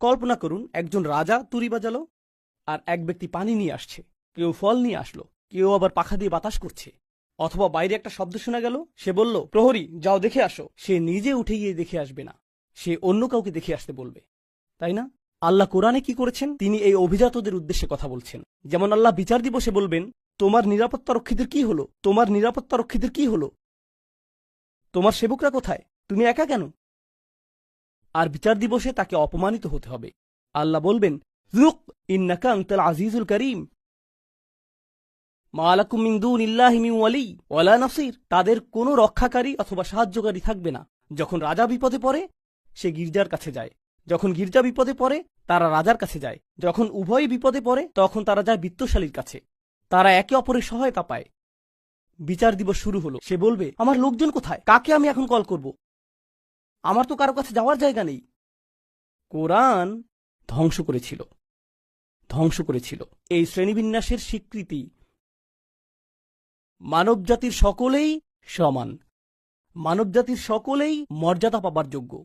কল্পনা করুন, একজন রাজা তুরি বাজালো আর এক ব্যক্তি পানি নিয়ে আসছে। কেউ ফল নিয়ে আসলো, কেউ আবার পাখা দিয়ে বাতাস করছে। অথবা বাইরে একটা শব্দ শোনা গেল, সে বলল, প্রহরী, যাও দেখে আসো। সে নিজে উঠে গিয়ে দেখে আসবে না। সে অন্য কাউকে দেখে আসতে বলবে। তাই না? আল্লাহ কোরআনে কি করেছেন? তিনি এই অভিজাতদের উদ্দেশ্যে কথা বলছেন। যেমন আল্লাহ বিচার দিবসে বলবেন, তোমার নিরাপত্তা রক্ষীদের কি হলো? তোমার নিরাপত্তা রক্ষীদের কি হলো? তোমার সেবকরা কোথায়? তুমি একা কেন? আর বিচার দিবসে তাকে অপমানিত হতে হবে। আল্লাহ বলবেন জুক ইন্নাকা আজিজুল করিম। তাদের কোনো রক্ষাকারী অথবা সাহায্যকারী থাকবে না। যখন রাজা বিপদে পড়ে, সে গির্জার কাছে যায়। যখন গির্জা বিপদে পড়ে, তারা রাজার কাছে যায়। যখন উভয়ই বিপদে পড়ে, তখন তারা যায় বিত্তশালীর কাছে। তারা একে অপরের সহায়তা পায়। বিচার দিবস শুরু হলো। সে বলবে, আমার লোকজন কোথায়? কাকে আমি এখন কল করব? আমার তো কারও কাছে যাওয়ার জায়গা নেই। কোরআন ধ্বংস করেছিল। ধ্বংস করেছিল। এই শ্রেণীবিন্যাসের স্বীকৃতি মানবজাতির সকলেই সমান। মানবজাতির সকলেই মর্যাদা পাবার যোগ্য।